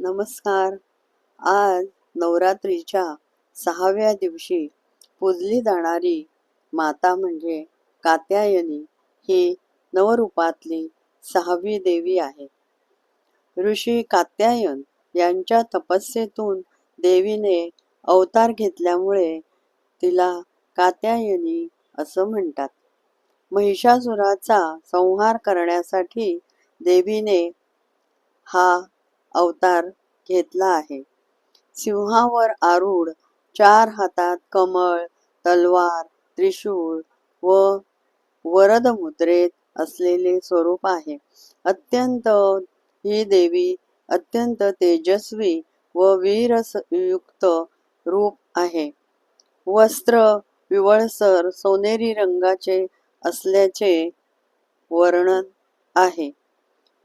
नमस्कार. आज नवरात्रीच्या सहाव्या दिवशी पूजली जाणारी माता म्हणजे कात्यायनी ही नवरूपातली सहावी देवी आहे. ऋषी कात्यायन यांच्या तपस्येतून देवीने अवतार घेतल्यामुळे तिला कात्यायनी असं म्हणतात. महिषासुराचा संहार करण्यासाठी देवीने हा अवतार घेतला आहे. सिंहावर आरूढ चार हातात कमळ तलवार त्रिशूळ व वरद मुद्रेत असलेले स्वरूप आहे. अत्यंत ही देवी अत्यंत तेजस्वी व वीरयुक्त रूप आहे. वस्त्र पिवळसर सोनेरी रंगाचे असल्याचे वर्णन आहे.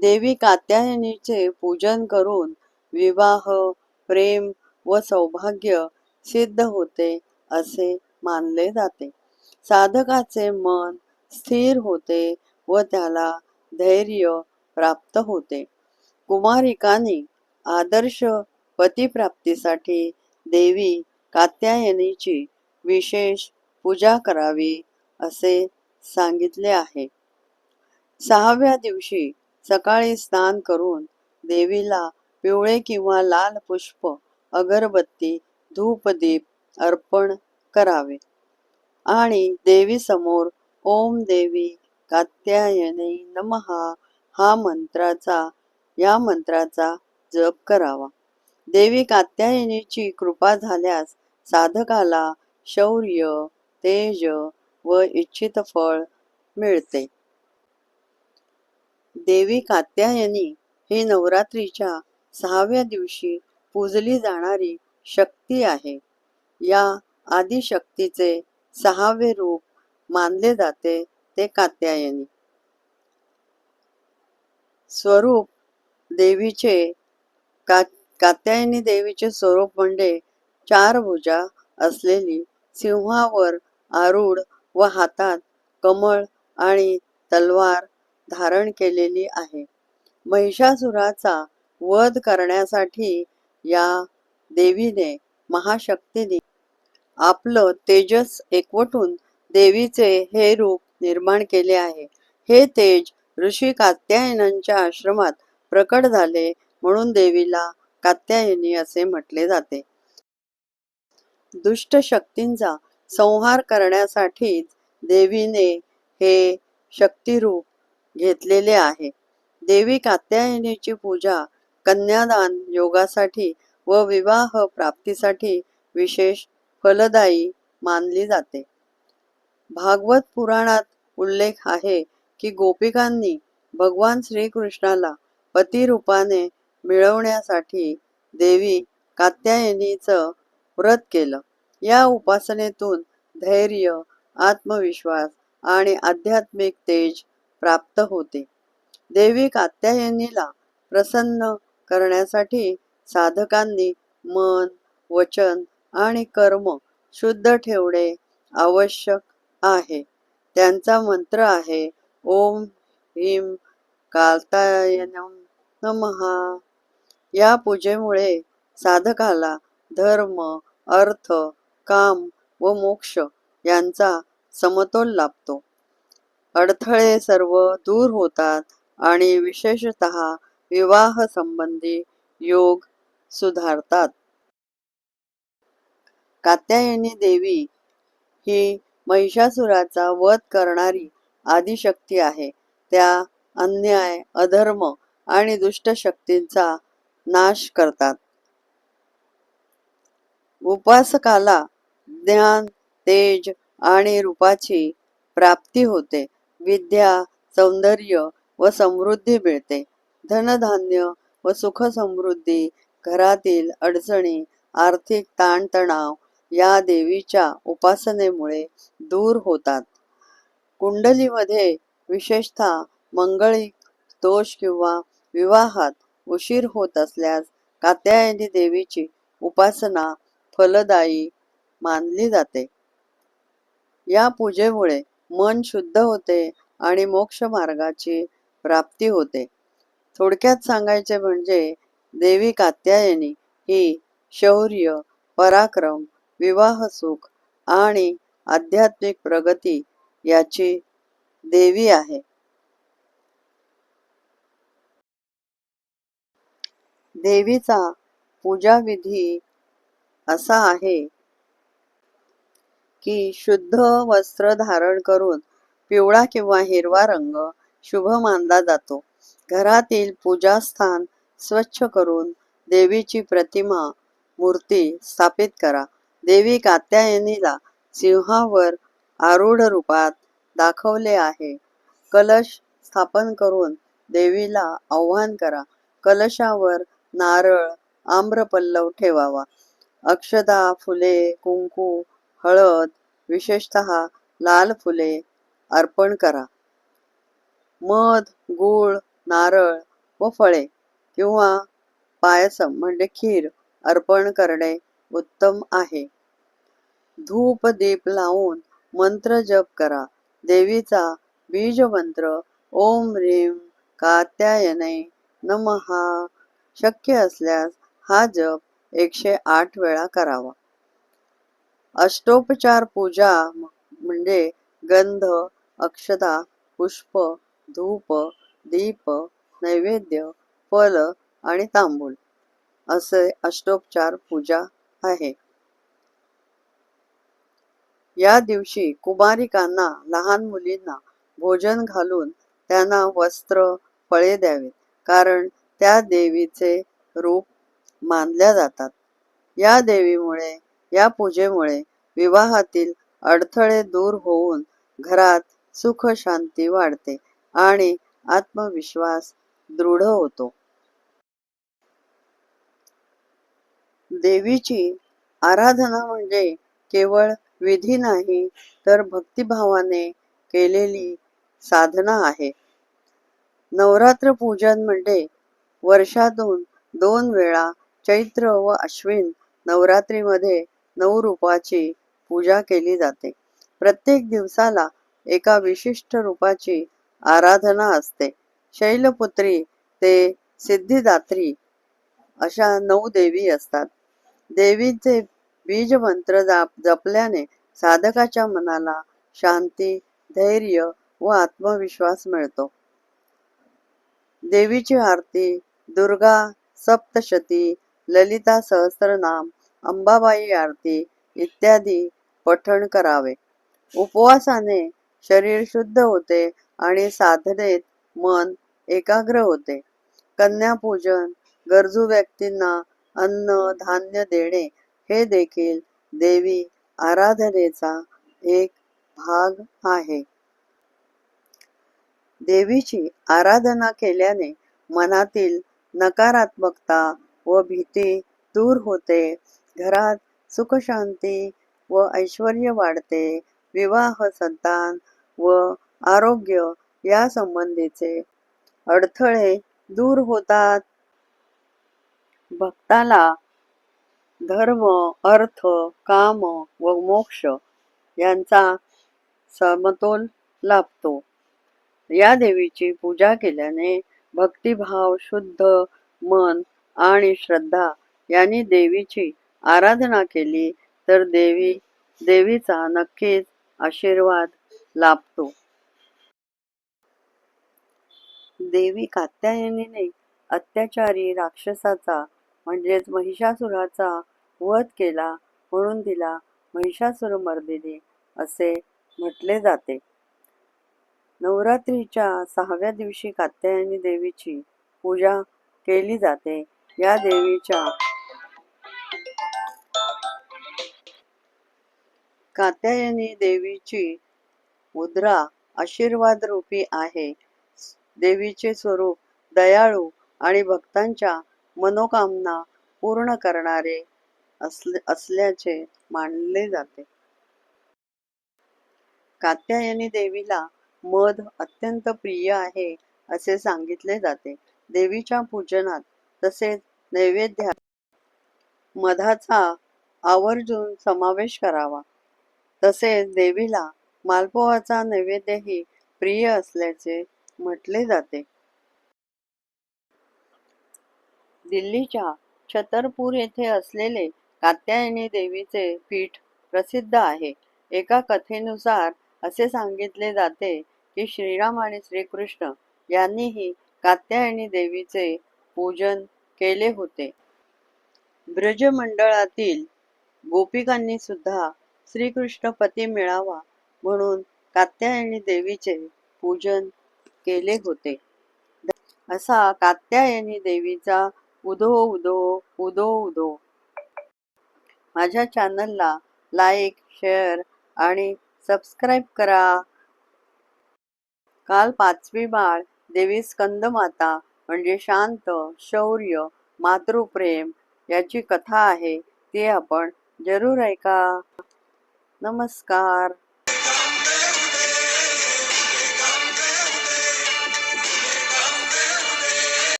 देवी कात्यायनीचे पूजन करून विवाह प्रेम व सौभाग्य सिद्ध होते असे मानले जाते. साधकाचे मन स्थिर होते व त्याला धैर्य प्राप्त होते. कुमारिकांनी आदर्श पतिप्राप्तीसाठी देवी कात्यायनीची विशेष पूजा करावी असे सांगितले आहे. सहाव्या दिवशी सकाळी स्नान करून देवीला पिवळे किंवा लाल पुष्प अगरबत्ती धूपदीप अर्पण करावे. आणि देवी समोर ओम देवी कात्यायनी नमहा हा मंत्राचा या मंत्राचा जप करावा. देवी कात्यायनीची कृपा झाल्यास साधकाला शौर्य तेज व इच्छित फळ मिळते. देवी कात्यायनी ही नवरात्रीच्या सहाव्या दिवशी पूजली जाणारी शक्ती आहे. या आदिशक्तीचे सहावे रूप मानले जाते ते कात्यायनी स्वरूप देवीचे का कात्यायनी देवीचे स्वरूप म्हणजे चार भुजा असलेली सिंहावर आरूढ व हातात कमळ आणि तलवार धारण केलेली आहे. महिषासुराचा वध करण्यासाठी या देवीने महाशक्तीने आपलं तेजस एकवटून देवीचे हे रूप निर्माण केले आहे. हे तेज ऋषी कात्यायनांच्या आश्रमात प्रकट झाले म्हणून देवीला कात्यायनी असे म्हटले जाते. दुष्ट शक्तींचा संहार करण्यासाठीच देवीने हे शक्तिरूप घेतलेले आहे. देवी कात्यायनीची पूजा कन्यादान योगासाठी व विवाह प्राप्तीसाठी विशेष फलदायी मानली जाते. भागवत पुराणात उल्लेख आहे की गोपिकांनी भगवान श्रीकृष्णाला पतिरूपाने मिळवण्यासाठी देवी कात्यायनीचं व्रत केलं. या उपासनेतून धैर्य आत्मविश्वास आणि आध्यात्मिक तेज प्राप्त होते. देवी कात्यायनीला प्रसन्न करण्यासाठी साधकांनी मन वचन आणि कर्म शुद्ध ठेवणे आवश्यक आहे. त्यांचा मंत्र आहे ओम ह्रीम कालतायनम नमहा या पूजेमुळे साधकाला धर्म अर्थ काम व मोक्ष यांचा समतोल लाभतो. अडथळे सर्व दूर होतात आणि विशेषत विवाह संबंधी योग सुधारतात. कात्यायनी देवी ही महिषासुराचा वध करणारी आदिशक्ती आहे. त्या अन्याय अधर्म आणि दुष्ट शक्तींचा नाश करतात. उपासकाला ज्ञान तेज आणि रूपाची प्राप्ती होते. विद्या सौंदर्य व समृद्धी मिळते. धनधान्य व सुख समृद्धी घरातील अडचणी आर्थिक ताणतणाव या देवीच्या उपासनेमुळे दूर होतात. कुंडलीमध्ये विशेषतः मंगळी दोष किंवा विवाहात उशीर होत असल्यास कात्यायनी देवीची उपासना फलदायी मानली जाते. या पूजेमुळे मन शुद्ध होते आणि मोक्ष मार्गाची प्राप्ती होते. थोडक्यात सांगायचे म्हणजे देवी कात्यायनी ही शौर्य पराक्रम विवाह सुख आणि आध्यात्मिक प्रगती याची देवी आहे. देवीचा पूजाविधी असा आहे की शुद्ध वस्त्र धारण करून पिवळा किंवा हिरवा रंग शुभ मानला जातो. घरातील पूजास्थान स्वच्छ करून देवीची प्रतिमा मूर्ती स्थापित करा. देवी कात्यायनीला सिंहावर आरूढ रूपात दाखवले आहे. कलश स्थापन करून देवीला आव्हान करा. कलशावर नारळ आम्रपल्लव ठेवावा. अक्षदा फुले कुंकू हळद विशेषतः लाल फुले अर्पण करा. मध गूळ नारळ व फळे किंवा पायसम म्हणजे खीर अर्पण करणे उत्तम आहे. धूप दीप लावून मंत्र जप करा. देवीचा बीज मंत्र ओम ह्रीम कात्यायने नमहा शक्य असल्यास हा जप एकशे आठ वेळा करावा. अष्टोपचार पूजा म्हणजे गंध अक्षता पुष्प धूप दीप नैवेद्य फल आणि तांबूल असे अष्टोपचार पूजा आहे. या दिवशी कुमारिकांना लहान मुलींना भोजन घालून त्यांना वस्त्र फळे द्यावीत कारण त्या देवीचे रूप मानल्या जातात. या देवीमुळे या पूजेमुळे विवाहातील अडथळे दूर होऊन घरात सुख शांती वाढते आणि आत्मविश्वास दृढ होतो. देवीची आराधना म्हणजे केवळ विधी नाही तर भक्तिभावाने केलेली साधना आहे. नवरात्र पूजन म्हणजे वर्षातून दोन वेळा चैत्र व अश्विन नवरात्रीमध्ये नऊ रूपाची पूजा केली जाते. प्रत्येक दिवसाला एका विशिष्ट रूपाची आराधना असते. शैलपुत्री ते सिद्धिदात्री अशा नऊ देवी असतात. देवीचे बीज मंत्र जाप जपल्याने साधकाच्या मनाला शांती धैर्य व आत्मविश्वास मिळतो. देवीची आरती दुर्गा सप्तशती ललिता सहस्रनाम अंबाबाई आरती इत्यादी पठण करावे. उपवासाने शरीर शुद्ध होते आणि साधनेत मन एकाग्र होते. कन्यापूजन गरजू व्यक्तींना अन्न धान्य देणे हे देखील देवी आराधनेचा एक भाग आहे. देवीची आराधना केल्याने मनातील नकारात्मकता व भीती दूर होते. घरात सुखशांती व ऐश्वर वाढते. विवाह संतान व आरोग्य या संबंधीचे अडथळे दूर होतात. भक्ताला धर्म अर्थ काम व मोक्ष यांचा समतोल लाभतो. या देवीची पूजा केल्याने भक्तिभाव शुद्ध मन आणि श्रद्धा यांनी देवीची आराधना केली तर देवी देवीचा नक्कीच आशीर्वाद लाभतो. देवी कात्यायनीने अत्याचारी राक्षसाचा म्हणजेच महिषासुराचा वध केला म्हणून तिला महिषासुरमर्दिनी असे म्हटले जाते. नवरात्रीच्या सहाव्या दिवशी कात्यायनी देवीची पूजा केली जाते. या देवीच्या कात्यायनी देवीची मुद्रा आशीर्वाद रूपी आहे. देवीचे स्वरूप दयाळू आणि भक्तांच्या मनोकामना पूर्ण करणारे असल्याचे मानले जाते. कात्यायनी देवीला मध अत्यंत प्रिय आहे असे सांगितले जाते. देवीच्या पूजनात तसेच नैवेद्यात मधाचा आवर्जून समावेश करावा. तसेच देवीला मालपोहाचा नैवेद्यही प्रिय असल्याचे म्हटले जाते. दिल्लीच्या छतरपूर येथे असलेले कात्यायनी देवीचे पीठ प्रसिद्ध आहे. एका कथेनुसार असे सांगितले जाते की श्रीराम आणि श्रीकृष्ण यांनीही कात्यायनी देवीचे पूजन केले होते. ब्रजमंडळातील गोपिकांनी सुद्धा श्रीकृष्ण पती मिळावा म्हणून कात्यायनी देवीचे पूजन केले होते. असा कात्यायनी देवीचा उदो उदो उदो उदो माझ्या चॅनलला लाईक शेअर आणि सबस्क्राईब करा. काल पाचवी बाळ देवी स्कंदमाता म्हणजे शांत शौर्य मातृप्रेम याची कथा आहे ती आपण जरूर ऐका. नमस्कार.